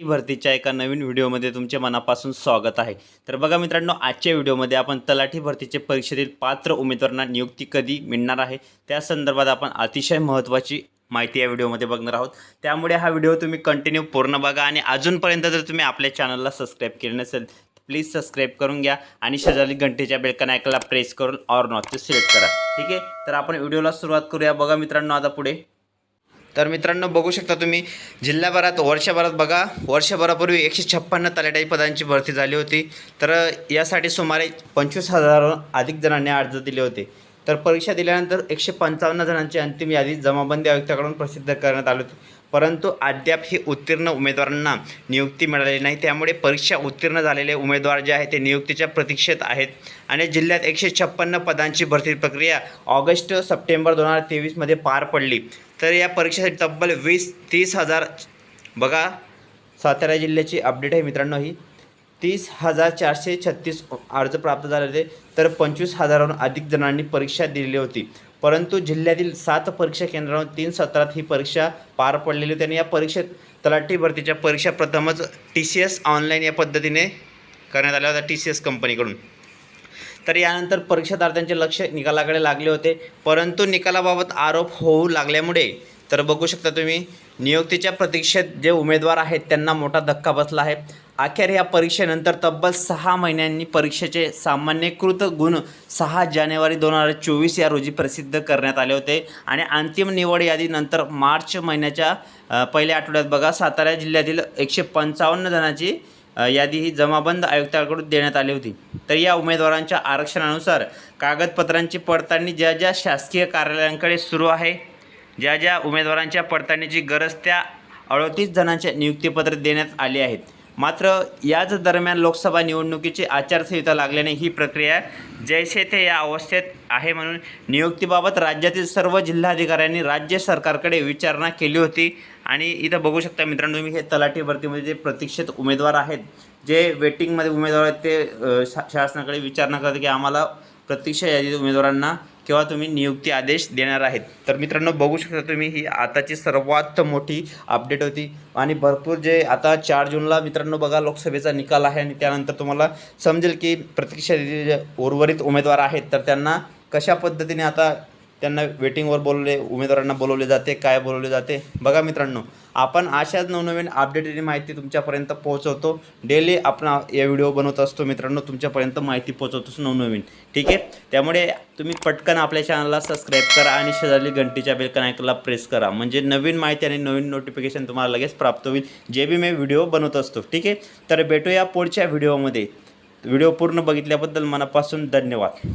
भरतीच्या एका नवीन व्हिडिओमध्ये तुमचे मनापासून स्वागत आहे. तर बघा मित्रांनो आजच्या व्हिडिओमध्ये आपण तलाठी भरतीचे परीक्षेतील पात्र उमेदवारांना नियुक्ती कधी मिळणार आहे? त्या संदर्भात आपण अतिशय महत्त्वाची माहिती या व्हिडिओमध्ये बघणार आहोत. त्यामुळे हा व्हिडिओ तुम्ही कंटिन्यू पूर्ण बघा आणि अजूनपर्यंत जर तुम्ही आपल्या चॅनलला सबस्क्राईब केले नसेल प्लीज सबस्क्राईब करून घ्या आणि शेजारी घंटेच्या बेलकन ऐकायला प्रेस करून ऑर नॉट सिलेक्ट करा. ठीक आहे? तर आपण व्हिडिओला सुरुवात करूया. बघा मित्रांनो आता पुढे. तर मित्रांनो बघू शकता तुम्ही जिल्ह्याभरात वर्षभरात बघा वर्षभरापूर्वी एकशे छप्पन्न तलाठी पदांची भरती झाली होती. तर यासाठी सुमारे पंचवीस हजाराहून अधिक जणांनी अर्ज दिले होते. तर परीक्षा दिल्यानंतर एकशे पंचावन्न जणांची अंतिम यादी जमाबंदी आयुक्ताकडून प्रसिद्ध करण्यात आली होती. परंतु अद्याप ही उत्तीर्ण उमेदवारांना नियुक्ती मिळालेली नाही. त्यामुळे परीक्षा उत्तीर्ण झालेले उमेदवार जे आहेत ते नियुक्तीच्या प्रतीक्षेत आहेत. आणि जिल्ह्यात एकशे छप्पन्न पदांची भरती प्रक्रिया ऑगस्ट सप्टेंबर दोन हजार तेवीसमध्ये पार पडली. तर या परीक्षेसाठी तब्बल वीस तीस हजार बघा सातारा जिल्ह्याची अपडेट आहे मित्रांनो ही. तीस हजार चारशे छत्तीस अर्ज प्राप्त झाले होते तर पंचवीस हजाराहून अधिक जणांनी परीक्षा दिलेली होती. परंतु जिल्ह्यातील सात परीक्षा केंद्रावर तीन सत्रात ही परीक्षा पार पडलेली होती आणि या परीक्षेत तलाठी भरतीच्या परीक्षा प्रथमच टी सी एस ऑनलाईन या पद्धतीने करण्यात आल्या होत्या टी सी एस कंपनीकडून. तर यानंतर परीक्षार्थ्यांचे लक्ष निकालाकडे लागले होते. परंतु निकालाबाबत आरोप होऊ लागल्यामुळे तर बघू शकता तुम्ही नियुक्तीच्या प्रतीक्षेत जे उमेदवार आहेत त्यांना मोठा धक्का बसला आहे. अखेर या परीक्षेनंतर तब्बल सहा महिन्यांनी परीक्षेचे सामान्यकृत गुण सहा जानेवारी दोन हजार चोवीस या रोजी प्रसिद्ध करण्यात आले होते. आणि अंतिम निवड यादीनंतर मार्च महिन्याच्या पहिल्या आठवड्यात बघा सातारा जिल्ह्यातील एकशे पंचावन्न जणांची यादी ही जमाबंद आयुक्ताकडून देण्यात आली होती. तर या उमेदवारांच्या आरक्षणानुसार कागदपत्रांची पडताळणी ज्या ज्या शासकीय कार्यालयांकडे सुरू आहे ज्या ज्या उमेदवारांच्या पडताळणीची गरज त्या अडतीस जणांच्या नियुक्तीपत्र देण्यात आली आहेत. मात्र याच दरम्यान लोकसभा निवडणुकीची आचारसंहिता लागल्याने ही प्रक्रिया जैसे ते या अवस्थेत आहे म्हणून नियुक्तीबाबत राज्यातील सर्व जिल्हाधिकाऱ्यांनी राज्य सरकारकडे विचारणा केली होती. आणि इथं बघू शकता मित्रांनो तुम्ही हे तलाठी भरतीमध्ये जे प्रतीक्षित उमेदवार आहेत जे वेटिंगमध्ये उमेदवार आहेत ते शा शासनाकडे विचारणा करते की आम्हाला प्रतीक्षा यादीत उमेदवारांना किंवा तुम्ही नियुक्ती आदेश देणार आहेत. तर मित्रांनो बघू शकता तुम्ही ही आताची सर्वात मोठी अपडेट होती. आणि भरपूर जे आता चार जूनला मित्रांनो बघा लोकसभेचा निकाल आहे आणि त्यानंतर तुम्हाला समजेल की प्रतीक्षा जे उर्वरित उमेदवार आहेत. तर त्यांना कशा पद्धतीने आता त्यांना वेटिंगवर बोलवले उमेदवारांना बोलवले जाते काय बोलवले जाते. बघा मित्रांनो आपण अशाच नवनवीन अपडेटेड माहिती तुमच्यापर्यंत पोहोचवतो. डेली आपण या व्हिडिओ बनवत असतो मित्रांनो तुमच्यापर्यंत माहिती पोहोचवतोच नवनवीन. ठीक आहे? त्यामुळे तुम्ही पटकन आपल्या चॅनलला सबस्क्राईब करा आणि शेजारी घंटीच्या बेलकन ऐकायला प्रेस करा. म्हणजे नवीन माहिती आणि नवीन नोटिफिकेशन तुम्हाला लगेच प्राप्त होईल जे बी मी व्हिडिओ बनवत असतो. ठीक आहे? तर भेटूया पुढच्या व्हिडिओमध्ये व्हिडिओ पूर्ण बघितल्याबद्दल मनापासून धन्यवाद.